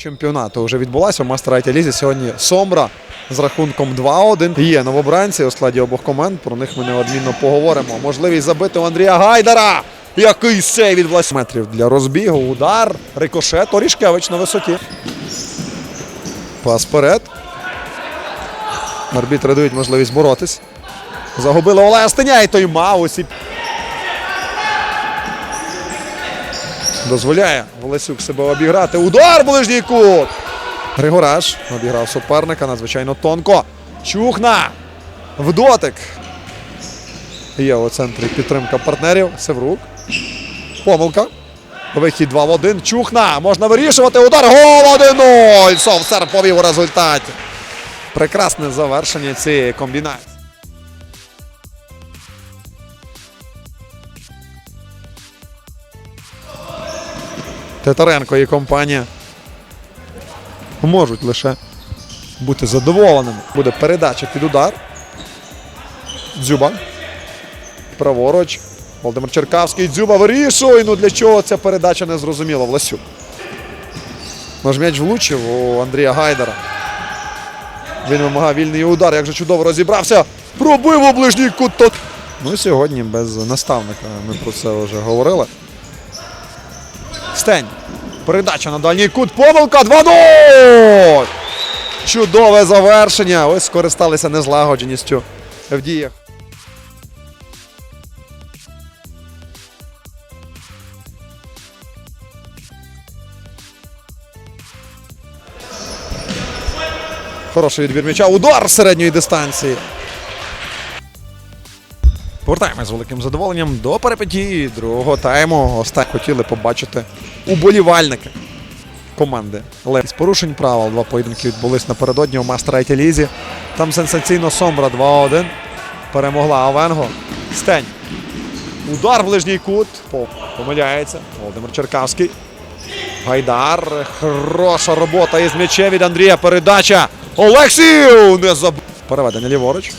чемпіонату вже відбулася у Мастер Лізі. Сьогодні Сомбра з рахунком 2-1. Є новобранці у складі обох команд. Про них ми неодмінно поговоримо. Можливість забити у Андрія Гайдара. Який сей від власних метрів для розбігу. Удар. Рикошет. Орішкевич на висоті. Пас вперед. Арбітри дають можливість боротись. Загубили Олега Стеня і той Маусі. Дозволяє Олесюк себе обіграти. Удар ближній кут. Григораш обіграв суперника надзвичайно тонко. Чухна. В дотик. Є у центрі підтримка партнерів. Севрук. Помилка. Вихід 2 в 1. Чухна. Можна вирішувати. Удар. Гол 1-0. Совсер повів у результаті. Прекрасне завершення цієї комбінації. Титаренко і компанія можуть лише бути задоволеними. Буде передача під удар. Дзюба. Праворуч. Володимир Черкавський. Дзюба вирішує. Ну для чого ця передача не зрозуміла. Власюк. Нож м'яч влучив у Андрія Гайдара. Він вимагав вільний удар. Як же чудово розібрався. Пробив у ближній кут. Ну і сьогодні без наставника. Ми про це вже говорили. Стень. Передача на дальній кут. Помилка 2-0! Чудове завершення. Ось скористалися незлагодженістю в діях. Хороший відбір м'яча. Удар середньої дистанції. Повертаємось з великим задоволенням до перипетії другого тайму. Останнє хотіли побачити уболівальники команди. Лев з порушень правил. Два поєдинки відбулись напередодні у Мастер Лізі. Там сенсаційно Сомбра 2-1. Перемогла Авенго. Стень. Удар в ближній кут. Помиляється. Володимир Черкавський. Гайдар. Хороша робота із м'ячем від Андрія. Передача. Олексів! Не заб... Переведення ліворуч.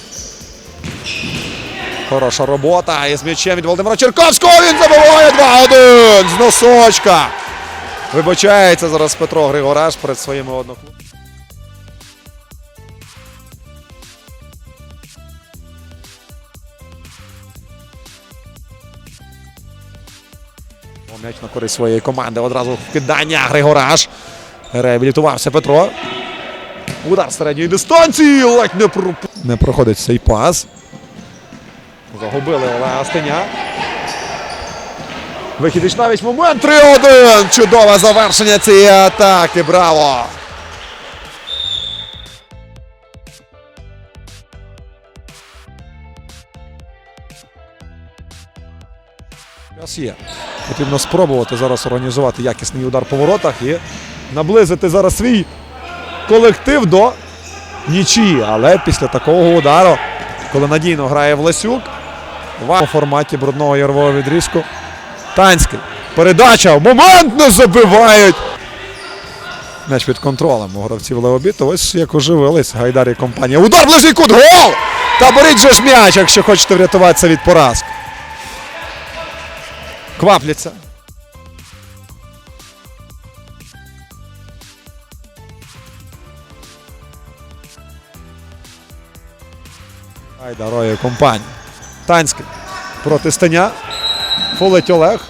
Хороша робота із м'ячем від Володимира Черкавського. Він забиває 2-1 з носочка. Вибачається зараз Петро Григораш перед своїми одноклубами. М'яч на користь своєї команди. Одразу вкидання Григораш. Реабілітувався Петро. Удар середньої дистанції. Ледь не, про... не проходить цей пас. Загубили Олега Стеня. Вихід навіть момент 3-1. Чудове завершення цієї атаки. Браво! Час є. Потрібно спробувати зараз організувати якісний удар по воротах і наблизити зараз свій колектив до нічії. Але після такого удару, коли надійно грає Власюк, в форматі брудного ярвого відрізку. Танський. Передача. Момент не забивають. М'яч під контролем у гравців Леобіту. Ось як оживились Гайдар і компанія. Удар ближній кут. Гол! Та беріть же ж м'яч, якщо хочете врятуватися від поразки. Квапляться. Гайдарою компанія. Танський проти Станя. Фолить Олег.